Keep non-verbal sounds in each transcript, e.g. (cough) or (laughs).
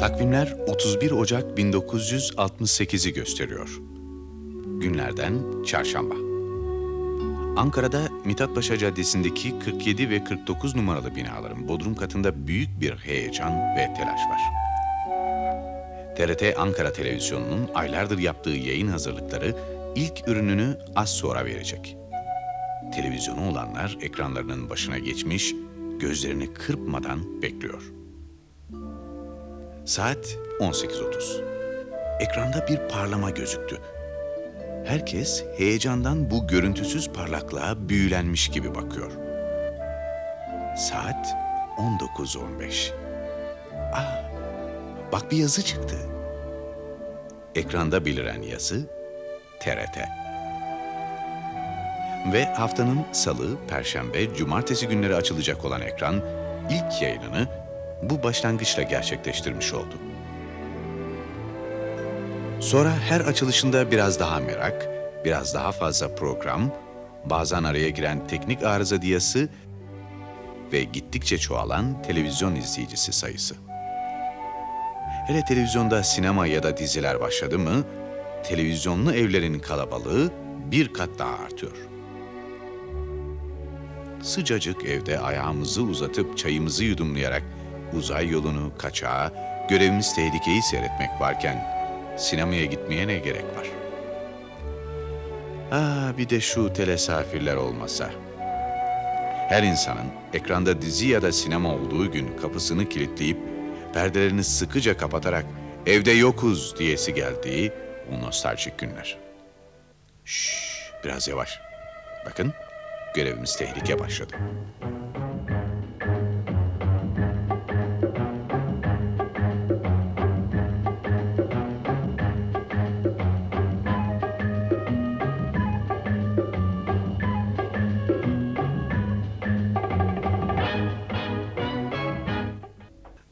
Takvimler 31 Ocak 1968'i gösteriyor. Günlerden çarşamba. Ankara'da Mithatpaşa Caddesi'ndeki 47 ve 49 numaralı binaların bodrum katında büyük bir heyecan ve telaş var. TRT Ankara Televizyonu'nun aylardır yaptığı yayın hazırlıkları ilk ürününü az sonra verecek. Televizyonu olanlar ekranlarının başına geçmiş, gözlerini kırpmadan bekliyor. Saat 18.30. Ekranda bir parlama gözüktü. Herkes heyecandan bu görüntüsüz parlaklığa büyülenmiş gibi bakıyor. Saat 19.15. Aa, bak bir yazı çıktı. Ekranda beliren yazı TRT. Ve haftanın salı, perşembe, cumartesi günleri açılacak olan ekran ilk yayınını bu başlangıçla gerçekleştirmiş oldu. Sonra her açılışında biraz daha merak, biraz daha fazla program, bazen araya giren teknik arıza diyası ve gittikçe çoğalan televizyon izleyicisi sayısı. Hele televizyonda sinema ya da diziler başladı mı, televizyonlu evlerin kalabalığı bir kat daha artıyor. Sıcacık evde ayağımızı uzatıp çayımızı yudumlayarak uzay yolunu, kaçağı, görevimiz tehlikeyi seyretmek varken sinemaya gitmeye ne gerek var? Ah bir de şu telesafirler olmasa. Her insanın ekranda dizi ya da sinema olduğu gün kapısını kilitleyip perdelerini sıkıca kapatarak evde yokuz diyesi geldiği o nostaljik günler. Şşş biraz yavaş. Bakın görevimiz tehlike başladı.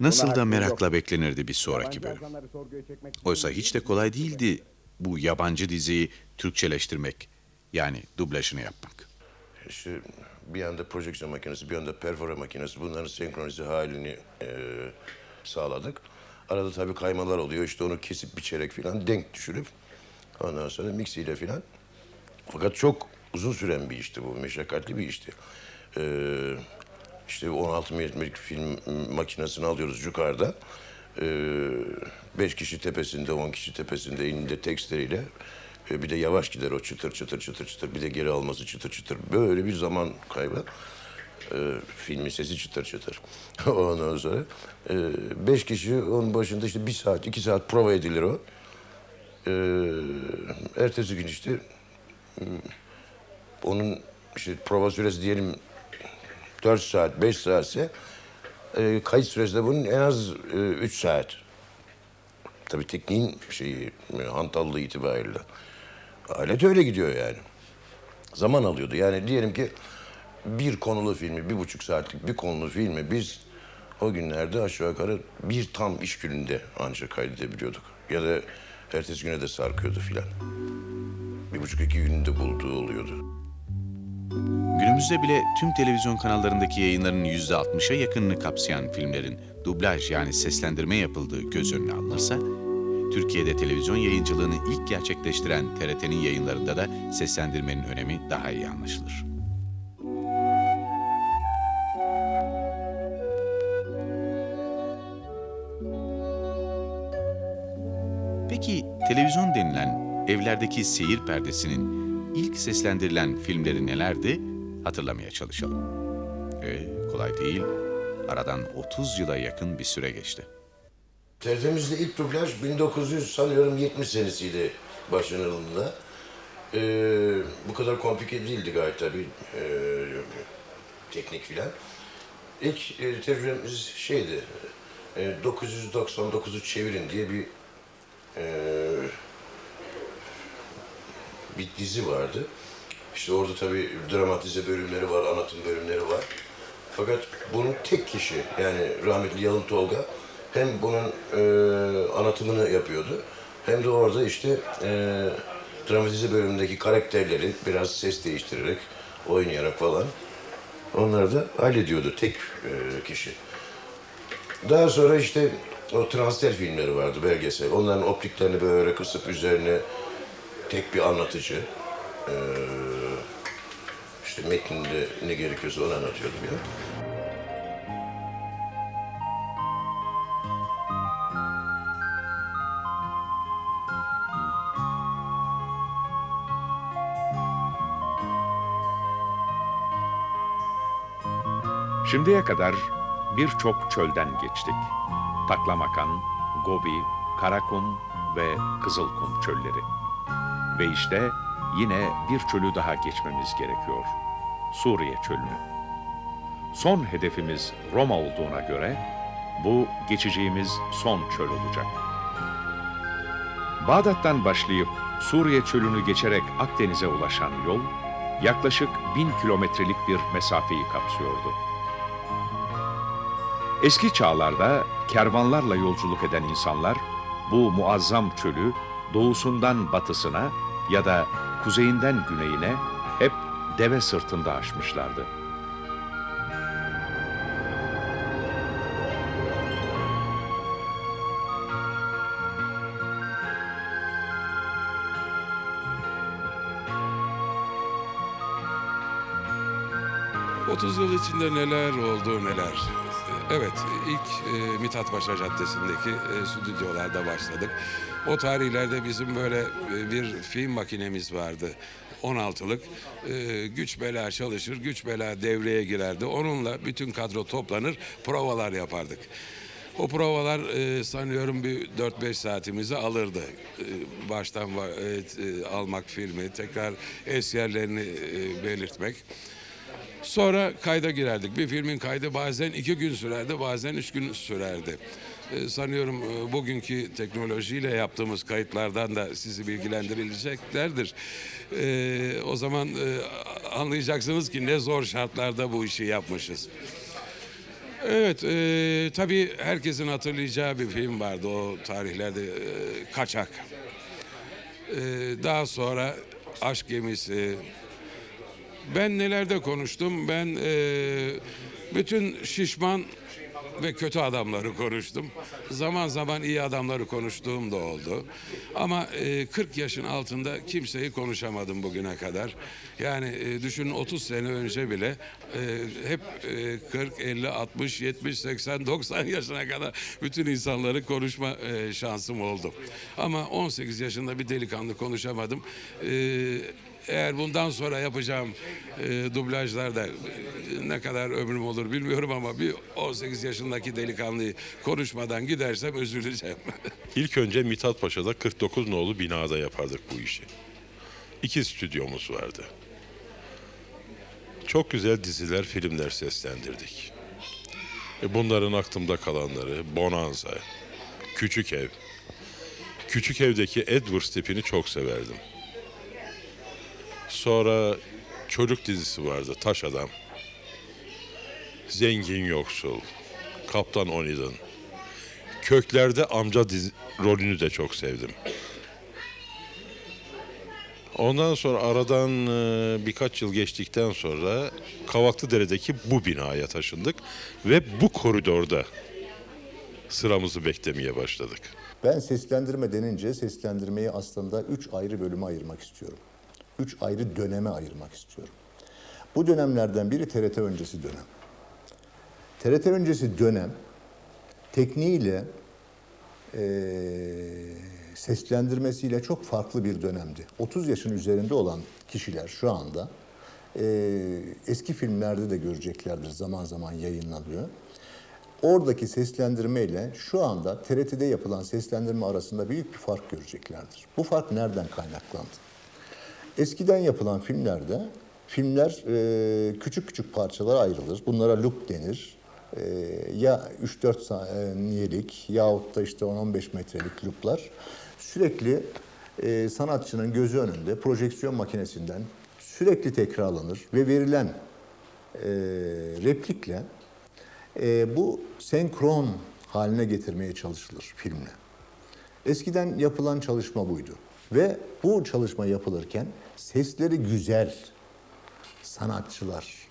Nasıl da merakla beklenirdi bir sonraki bölüm. Oysa hiç de kolay değildi bu yabancı diziyi Türkçeleştirmek. Yani dublajını yapmak. İşte bir yanda projeksiyon makinesi, bir yanda perfora makinesi bunların senkronize halini e, sağladık. Arada tabii kaymalar oluyor. İşte onu kesip biçerek falan denk düşürüp ondan sonra mixiyle falan. Fakat çok uzun süren bir işti bu. Meşakkatli bir işti. Ee, işte 16 milimetrelik film makinesini alıyoruz yukarıda. Ee, beş kişi tepesinde, on kişi tepesinde elinde tekstleriyle e, bir de yavaş gider o çıtır çıtır çıtır çıtır. Bir de geri alması çıtır çıtır. Böyle bir zaman kaybı. Ee, filmin sesi çıtır çıtır. (laughs) Ondan sonra e, beş kişi onun başında işte bir saat, iki saat prova edilir o. Ee, ertesi gün işte hmm, onun işte prova süresi diyelim 4 saat, 5 saatse e, kayıt süresi de bunun en az 3 saat. Tabii tekniğin şeyi, e, hantallığı itibariyle. Alet öyle gidiyor yani. Zaman alıyordu. Yani diyelim ki bir konulu filmi, bir buçuk saatlik bir konulu filmi biz o günlerde aşağı yukarı bir tam iş gününde ancak kaydedebiliyorduk. Ya da ertesi güne de sarkıyordu filan. Bir buçuk iki gününde bulduğu oluyordu. Günümüzde bile tüm televizyon kanallarındaki yayınların yüzde 60'a yakınını kapsayan filmlerin dublaj yani seslendirme yapıldığı göz önüne alınırsa, Türkiye'de televizyon yayıncılığını ilk gerçekleştiren TRT'nin yayınlarında da seslendirmenin önemi daha iyi anlaşılır. Peki televizyon denilen evlerdeki seyir perdesinin ilk seslendirilen filmleri nelerdi? Hatırlamaya çalışalım. Ee, kolay değil. Aradan 30 yıla yakın bir süre geçti. TRT'mizde ilk dublaj 1900 sanıyorum 70 senesiydi başlanıldığında. Ee, bu kadar komplike değildi gayet tabii. Ee, teknik filan. İlk e, tecrübemiz şeydi. E, 999'u çevirin diye bir e, bir dizi vardı. İşte orada tabii dramatize bölümleri var, anlatım bölümleri var. Fakat bunun tek kişi yani rahmetli Yalın Tolga hem bunun e, anlatımını yapıyordu hem de orada işte e, dramatize bölümündeki karakterleri biraz ses değiştirerek, oynayarak falan onları da hallediyordu tek e, kişi. Daha sonra işte O transfer filmleri vardı belgesel. Onların optiklerini böyle kısıp üzerine tek bir anlatıcı. Ee, işte metninde ne gerekiyorsa onu anlatıyordu ya. Şimdiye kadar birçok çölden geçtik. Taklamakan, Gobi, Karakum ve Kızılkum çölleri. Ve işte yine bir çölü daha geçmemiz gerekiyor. Suriye çölünü. Son hedefimiz Roma olduğuna göre bu geçeceğimiz son çöl olacak. Bağdat'tan başlayıp Suriye çölünü geçerek Akdeniz'e ulaşan yol yaklaşık bin kilometrelik bir mesafeyi kapsıyordu. Eski çağlarda kervanlarla yolculuk eden insanlar bu muazzam çölü doğusundan batısına ya da kuzeyinden güneyine deve sırtında aşmışlardı. 30 yıl içinde neler oldu neler. Evet, ilk e, Mithat Paşa Caddesi'ndeki e, stüdyolarda başladık. O tarihlerde bizim böyle e, bir film makinemiz vardı. 16'lık e, güç bela çalışır, güç bela devreye girerdi. Onunla bütün kadro toplanır, provalar yapardık. O provalar e, sanıyorum bir 4-5 saatimizi alırdı. E, baştan e, e, almak filmi, tekrar eserlerini e, belirtmek. Sonra kayda girerdik. Bir filmin kaydı bazen iki gün sürerdi, bazen üç gün sürerdi. Ee, sanıyorum e, bugünkü teknolojiyle yaptığımız kayıtlardan da sizi bilgilendirileceklerdir. Ee, o zaman e, anlayacaksınız ki ne zor şartlarda bu işi yapmışız. Evet, e, tabii herkesin hatırlayacağı bir film vardı o tarihlerde, e, Kaçak. E, daha sonra Aşk Gemisi, ben nelerde konuştum? Ben e, bütün şişman ve kötü adamları konuştum. Zaman zaman iyi adamları konuştuğum da oldu. Ama e, 40 yaşın altında kimseyi konuşamadım bugüne kadar. Yani e, düşünün 30 sene önce bile e, hep e, 40, 50, 60, 70, 80, 90 yaşına kadar bütün insanları konuşma e, şansım oldu. Ama 18 yaşında bir delikanlı konuşamadım. E, eğer bundan sonra yapacağım e, dublajlarda e, ne kadar ömrüm olur bilmiyorum ama bir 18 yaşındaki delikanlıyı konuşmadan gidersem üzüleceğim. (laughs) İlk önce Mithat Paşa'da 49 nolu binada yapardık bu işi. İki stüdyomuz vardı. Çok güzel diziler, filmler seslendirdik. E bunların aklımda kalanları Bonanza, Küçük Ev. Küçük Ev'deki Edwards tipini çok severdim. Sonra çocuk dizisi vardı Taş Adam. Zengin Yoksul, Kaptan Onidon. Köklerde amca dizi, rolünü de çok sevdim. Ondan sonra aradan e, birkaç yıl geçtikten sonra Kavaklıdere'deki bu binaya taşındık ve bu koridorda sıramızı beklemeye başladık. Ben seslendirme denince seslendirmeyi aslında üç ayrı bölüme ayırmak istiyorum. Üç ayrı döneme ayırmak istiyorum. Bu dönemlerden biri TRT öncesi dönem. TRT öncesi dönem tekniğiyle eee, seslendirmesiyle çok farklı bir dönemdi. 30 yaşın üzerinde olan kişiler şu anda eee, eski filmlerde de göreceklerdir zaman zaman yayınlanıyor. Oradaki seslendirmeyle şu anda TRT'de yapılan seslendirme arasında büyük bir fark göreceklerdir. Bu fark nereden kaynaklandı? Eskiden yapılan filmlerde filmler e, küçük küçük parçalara ayrılır. Bunlara loop denir. E, ya 3-4 saniyelik yahut da işte 10-15 metrelik looplar sürekli e, sanatçının gözü önünde projeksiyon makinesinden sürekli tekrarlanır ve verilen e, replikle e, bu senkron haline getirmeye çalışılır filmle. Eskiden yapılan çalışma buydu. Ve bu çalışma yapılırken sesleri güzel sanatçılar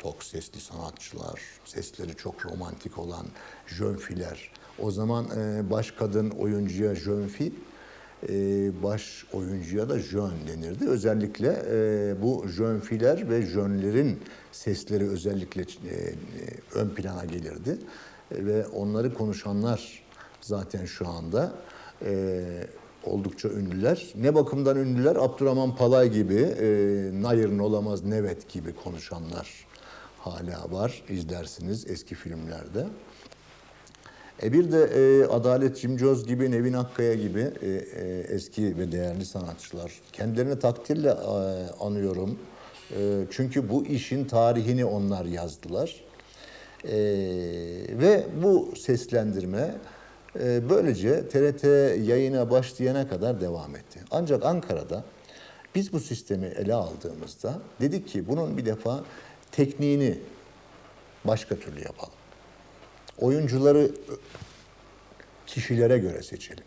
tok sesli sanatçılar, sesleri çok romantik olan jönfiler. O zaman e, baş kadın oyuncuya jönfi, e, baş oyuncuya da jön denirdi. Özellikle e, bu jönfiler ve jönlerin sesleri özellikle e, e, ön plana gelirdi. E, ve onları konuşanlar zaten şu anda e, oldukça ünlüler. Ne bakımdan ünlüler? Abdurrahman Palay gibi, e, Nayır'ın olamaz Nevet gibi konuşanlar hala var. İzlersiniz eski filmlerde. E bir de e, Adalet Cimcoz gibi, Nevin Akkaya gibi e, e, eski ve değerli sanatçılar. Kendilerini takdirle e, anıyorum. E, çünkü bu işin tarihini onlar yazdılar. E, ve bu seslendirme e, böylece TRT yayına başlayana kadar devam etti. Ancak Ankara'da biz bu sistemi ele aldığımızda dedik ki bunun bir defa tekniğini başka türlü yapalım. Oyuncuları kişilere göre seçelim.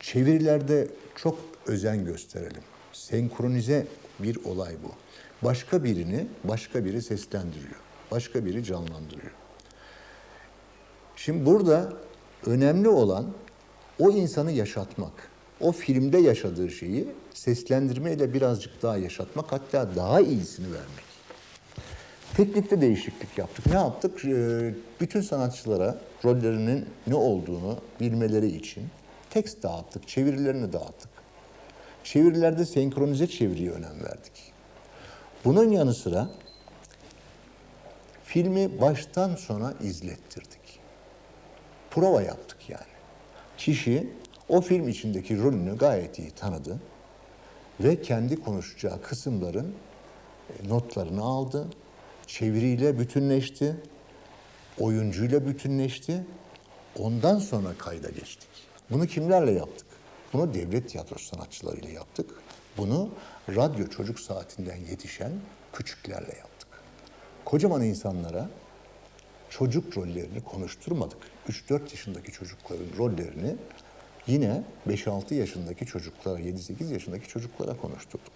Çevirilerde çok özen gösterelim. Senkronize bir olay bu. Başka birini başka biri seslendiriyor. Başka biri canlandırıyor. Şimdi burada önemli olan o insanı yaşatmak. O filmde yaşadığı şeyi seslendirmeyle birazcık daha yaşatmak hatta daha iyisini vermek. Teknikte değişiklik yaptık. Ne yaptık? Ee, Bütün sanatçılara rollerinin ne olduğunu bilmeleri için tekst dağıttık, çevirilerini dağıttık. Çevirilerde senkronize çeviriye önem verdik. Bunun yanı sıra filmi baştan sona izlettirdik. Prova yaptık yani. Kişi o film içindeki rolünü gayet iyi tanıdı ve kendi konuşacağı kısımların e, notlarını aldı, çeviriyle bütünleşti, oyuncuyla bütünleşti. Ondan sonra kayda geçtik. Bunu kimlerle yaptık? Bunu devlet tiyatrosu sanatçılarıyla yaptık. Bunu radyo çocuk saatinden yetişen küçüklerle yaptık. Kocaman insanlara çocuk rollerini konuşturmadık. 3-4 yaşındaki çocukların rollerini yine 5-6 yaşındaki çocuklara, 7-8 yaşındaki çocuklara konuşturduk.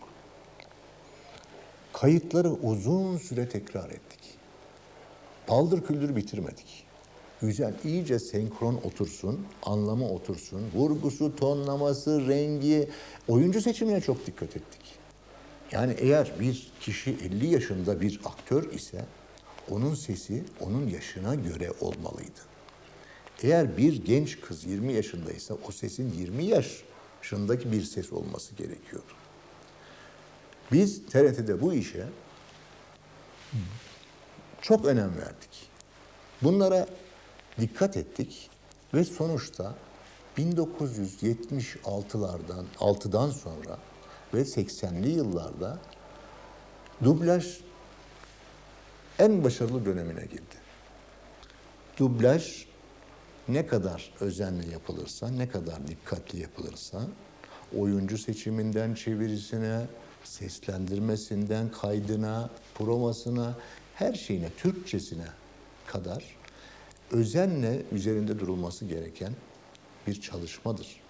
Kayıtları uzun süre tekrar ettik. Paldır küldür bitirmedik. Güzel, iyice senkron otursun, anlamı otursun, vurgusu, tonlaması, rengi, oyuncu seçimine çok dikkat ettik. Yani eğer bir kişi 50 yaşında bir aktör ise onun sesi onun yaşına göre olmalıydı. Eğer bir genç kız 20 yaşındaysa o sesin 20 yaşındaki bir ses olması gerekiyordu. Biz TRT'de bu işe çok önem verdik. Bunlara dikkat ettik ve sonuçta 1976'lardan 6'dan sonra ve 80'li yıllarda dublaj en başarılı dönemine girdi. Dublaj ne kadar özenli yapılırsa, ne kadar dikkatli yapılırsa, oyuncu seçiminden çevirisine, seslendirmesinden kaydına, promasına, her şeyine, Türkçesine kadar özenle üzerinde durulması gereken bir çalışmadır.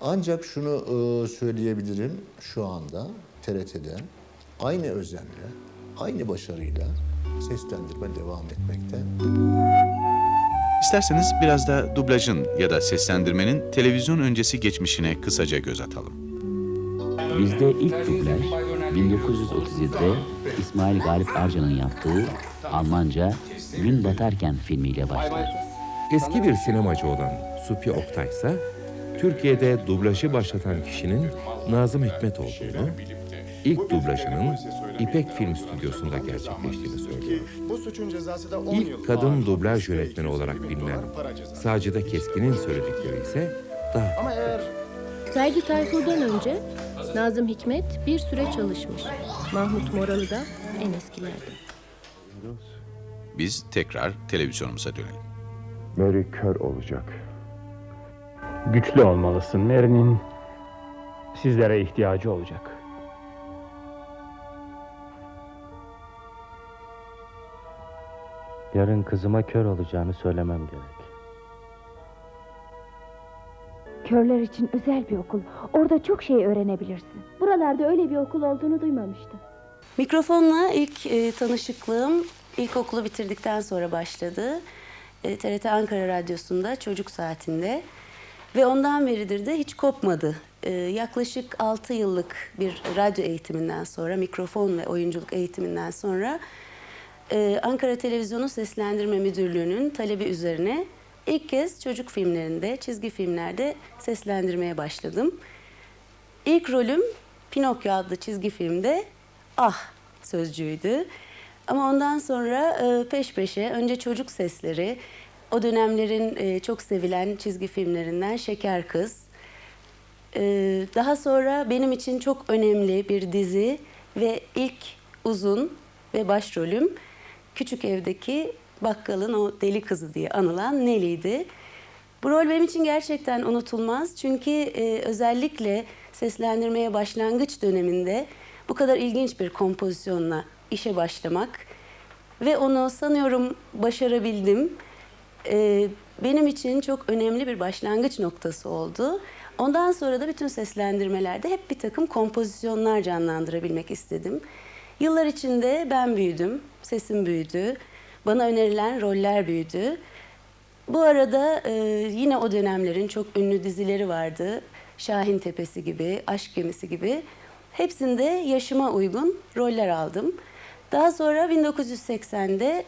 Ancak şunu e, söyleyebilirim şu anda TRT'de aynı özenle, aynı başarıyla seslendirme devam etmekte. İsterseniz biraz da dublajın ya da seslendirmenin televizyon öncesi geçmişine kısaca göz atalım. Bizde ilk dublaj 1937'de İsmail Galip Arcan'ın yaptığı Almanca Gün Batarken filmiyle başladı. Eski bir sinemacı olan Supi Oktay ise Türkiye'de dublajı başlatan kişinin Nazım Hikmet olduğunu, ilk dublajının İpek Film Stüdyosu'nda gerçekleştiğini söylüyor. Bu suçun cezası da 10 yıl. İlk kadın dublaj yönetmeni 500 olarak bilinen. Sacide Keskin'in söyledikleri ise daha Ama eğer Ferdi Tayfur'dan önce Nazım Hikmet bir süre çalışmış. Mahmut Moralı da en eskilerden. Biz tekrar televizyonumuza dönelim. Mary kör olacak. Güçlü olmalısın. Mary'nin sizlere ihtiyacı olacak. Yarın kızıma kör olacağını söylemem gerek. Körler için özel bir okul. Orada çok şey öğrenebilirsin. Buralarda öyle bir okul olduğunu duymamıştım. Mikrofonla ilk e, tanışıklığım ilkokulu bitirdikten sonra başladı. E, TRT Ankara Radyosu'nda çocuk saatinde ve ondan beridir de hiç kopmadı. E, yaklaşık 6 yıllık bir radyo eğitiminden sonra, mikrofon ve oyunculuk eğitiminden sonra e, Ankara Televizyonu Seslendirme Müdürlüğü'nün talebi üzerine ilk kez çocuk filmlerinde, çizgi filmlerde seslendirmeye başladım. İlk rolüm Pinokyo adlı çizgi filmde ah sözcüğüydü. Ama ondan sonra e, peş peşe önce çocuk sesleri, o dönemlerin e, çok sevilen çizgi filmlerinden Şeker Kız. E, daha sonra benim için çok önemli bir dizi ve ilk uzun ve başrolüm Küçük Evdeki Bakkalın o deli kızı diye anılan Nelly'ydi. Bu rol benim için gerçekten unutulmaz. Çünkü e, özellikle seslendirmeye başlangıç döneminde bu kadar ilginç bir kompozisyonla işe başlamak ve onu sanıyorum başarabildim. E, benim için çok önemli bir başlangıç noktası oldu. Ondan sonra da bütün seslendirmelerde hep bir takım kompozisyonlar canlandırabilmek istedim. Yıllar içinde ben büyüdüm, sesim büyüdü, bana önerilen roller büyüdü. Bu arada e, yine o dönemlerin çok ünlü dizileri vardı. Şahin Tepesi gibi, Aşk Gemisi gibi. Hepsinde yaşıma uygun roller aldım. Daha sonra 1980'de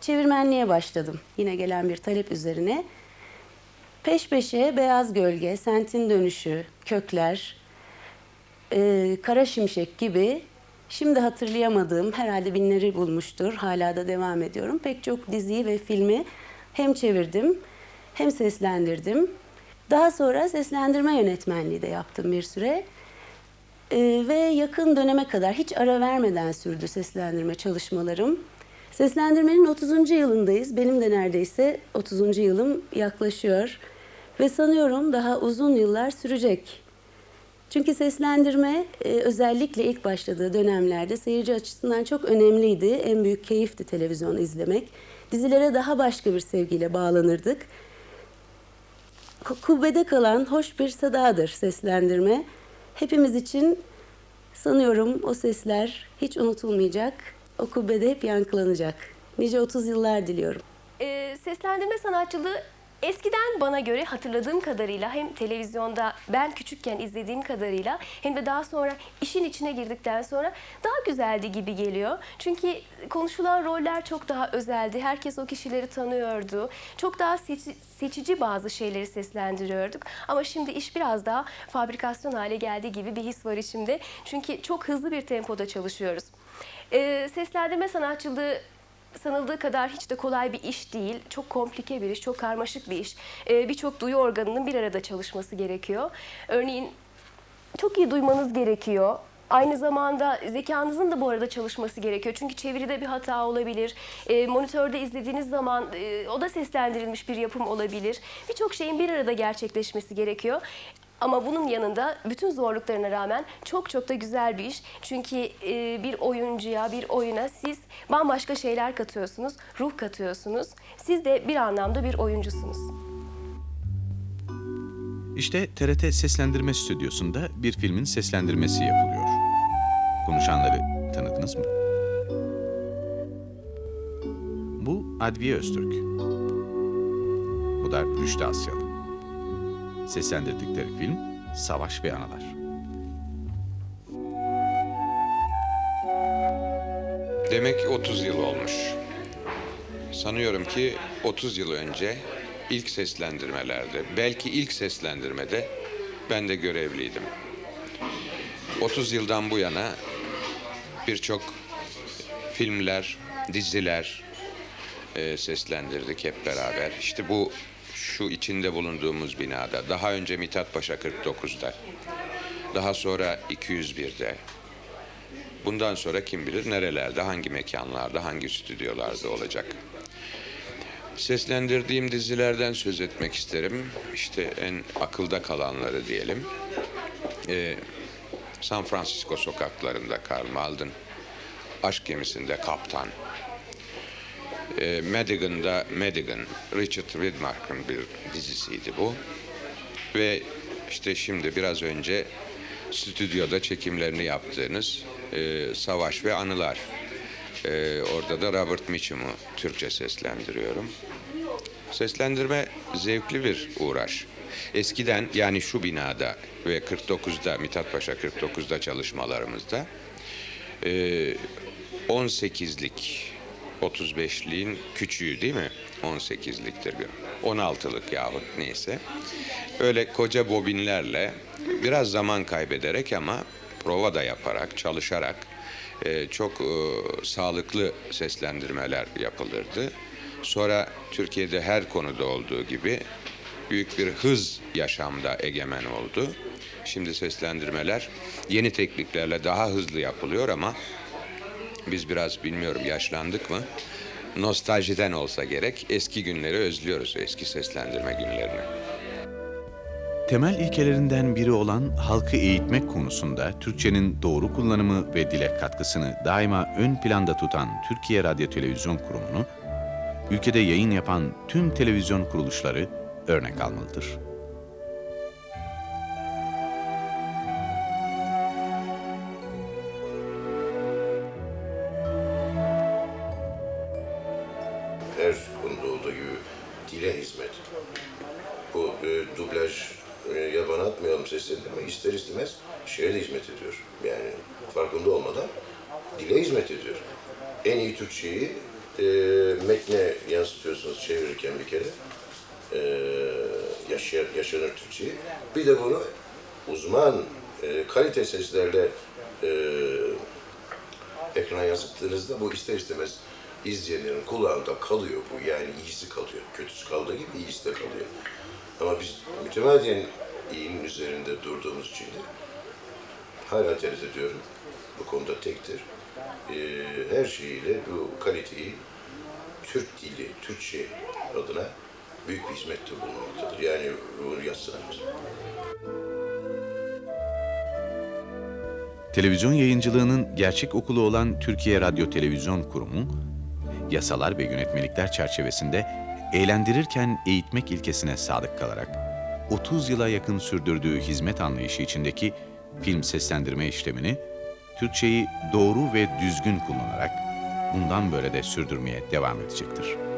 çevirmenliğe başladım. Yine gelen bir talep üzerine. Peş peşe Beyaz Gölge, Sentin Dönüşü, Kökler, e, Kara Şimşek gibi şimdi hatırlayamadığım herhalde binleri bulmuştur. Hala da devam ediyorum. Pek çok diziyi ve filmi hem çevirdim hem seslendirdim. Daha sonra seslendirme yönetmenliği de yaptım bir süre. Ee, ve yakın döneme kadar hiç ara vermeden sürdü seslendirme çalışmalarım. Seslendirmenin 30. yılındayız. Benim de neredeyse 30. yılım yaklaşıyor. Ve sanıyorum daha uzun yıllar sürecek. Çünkü seslendirme e, özellikle ilk başladığı dönemlerde seyirci açısından çok önemliydi. En büyük keyifti televizyon izlemek. Dizilere daha başka bir sevgiyle bağlanırdık. Ku- Kubbede kalan hoş bir sadadır seslendirme. Hepimiz için sanıyorum o sesler hiç unutulmayacak. O kubbede hep yankılanacak. Nice 30 yıllar diliyorum. Ee, seslendirme sanatçılığı eskiden bana göre hatırladığım kadarıyla hem televizyonda ben küçükken izlediğim kadarıyla hem de daha sonra işin içine girdikten sonra daha güzeldi gibi geliyor. Çünkü konuşulan roller çok daha özeldi. Herkes o kişileri tanıyordu. Çok daha seçi- seçici bazı şeyleri seslendiriyorduk. Ama şimdi iş biraz daha fabrikasyon hale geldiği gibi bir his var içimde. Çünkü çok hızlı bir tempoda çalışıyoruz. Ee, seslendirme sanatçılığı sanıldığı kadar hiç de kolay bir iş değil. Çok komplike bir iş, çok karmaşık bir iş. Ee, Birçok duyu organının bir arada çalışması gerekiyor. Örneğin çok iyi duymanız gerekiyor. Aynı zamanda zekanızın da bu arada çalışması gerekiyor. Çünkü çeviride bir hata olabilir. Ee, monitörde izlediğiniz zaman e, o da seslendirilmiş bir yapım olabilir. Birçok şeyin bir arada gerçekleşmesi gerekiyor. Ama bunun yanında bütün zorluklarına rağmen çok çok da güzel bir iş. Çünkü e, bir oyuncuya, bir oyuna siz bambaşka şeyler katıyorsunuz, ruh katıyorsunuz. Siz de bir anlamda bir oyuncusunuz. İşte TRT Seslendirme Stüdyosu'nda bir filmin seslendirmesi yapılıyor. Konuşanları tanıdınız mı? Bu Adviye Öztürk. Bu da Rüştü Asyalı. Seslendirdikleri film Savaş ve Analar. Demek 30 yıl olmuş. Sanıyorum ki 30 yıl önce ilk seslendirmelerde, belki ilk seslendirmede ben de görevliydim. 30 yıldan bu yana birçok filmler, diziler e, seslendirdik hep beraber. İşte bu şu içinde bulunduğumuz binada. Daha önce Mithat Paşa 49'da. Daha sonra 201'de. Bundan sonra kim bilir nerelerde, hangi mekanlarda, hangi stüdyolarda olacak. Seslendirdiğim dizilerden söz etmek isterim. İşte en akılda kalanları diyelim. Ee, San Francisco sokaklarında Karl Malden, Aşk gemisinde Kaptan, e, Madigan'da Madigan, Richard Widmark'ın bir dizisiydi bu. Ve işte şimdi biraz önce stüdyoda çekimlerini yaptığınız e, Savaş ve Anılar. E, orada da Robert Mitchum'u Türkçe seslendiriyorum. Seslendirme zevkli bir uğraş. Eskiden yani şu binada ve 49'da Mithat Paşa 49'da çalışmalarımızda e, 18'lik 35'liğin küçüğü değil mi? 18'liktir bir. 16'lık yahut neyse. Öyle koca bobinlerle biraz zaman kaybederek ama prova da yaparak, çalışarak e, çok e, sağlıklı seslendirmeler yapılırdı. Sonra Türkiye'de her konuda olduğu gibi büyük bir hız yaşamda egemen oldu. Şimdi seslendirmeler yeni tekniklerle daha hızlı yapılıyor ama biz biraz bilmiyorum yaşlandık mı? Nostaljiden olsa gerek eski günleri özlüyoruz, eski seslendirme günlerini. Temel ilkelerinden biri olan halkı eğitmek konusunda Türkçenin doğru kullanımı ve dile katkısını daima ön planda tutan Türkiye Radyo Televizyon Kurumu'nu, ülkede yayın yapan tüm televizyon kuruluşları örnek almalıdır. Dile hizmet. Bu e, dublaj e, yabana atmayalım seslendirme ister istemez şeye de hizmet ediyor. Yani farkında olmadan dile hizmet ediyor. En iyi Türkçeyi e, metne yansıtıyorsunuz çevirirken bir kere. E, yaşayan, yaşanır Türkçeyi. Bir de bunu uzman e, kalite seslerle e, ekran yansıttığınızda bu ister istemez izleyenlerin kulağında kalıyor bu. Yani iyisi kalıyor. Kötüsü kaldığı gibi iyisi de kalıyor. Ama biz mütemadiyen iyinin üzerinde durduğumuz için de hala TRT diyorum. Bu konuda tektir. Ee, her şeyiyle bu kaliteyi Türk dili, Türkçe adına büyük bir hizmette bulunmaktadır. Yani bunu yazsanız. Televizyon yayıncılığının gerçek okulu olan Türkiye Radyo Televizyon Kurumu, yasalar ve yönetmelikler çerçevesinde eğlendirirken eğitmek ilkesine sadık kalarak 30 yıla yakın sürdürdüğü hizmet anlayışı içindeki film seslendirme işlemini Türkçeyi doğru ve düzgün kullanarak bundan böyle de sürdürmeye devam edecektir.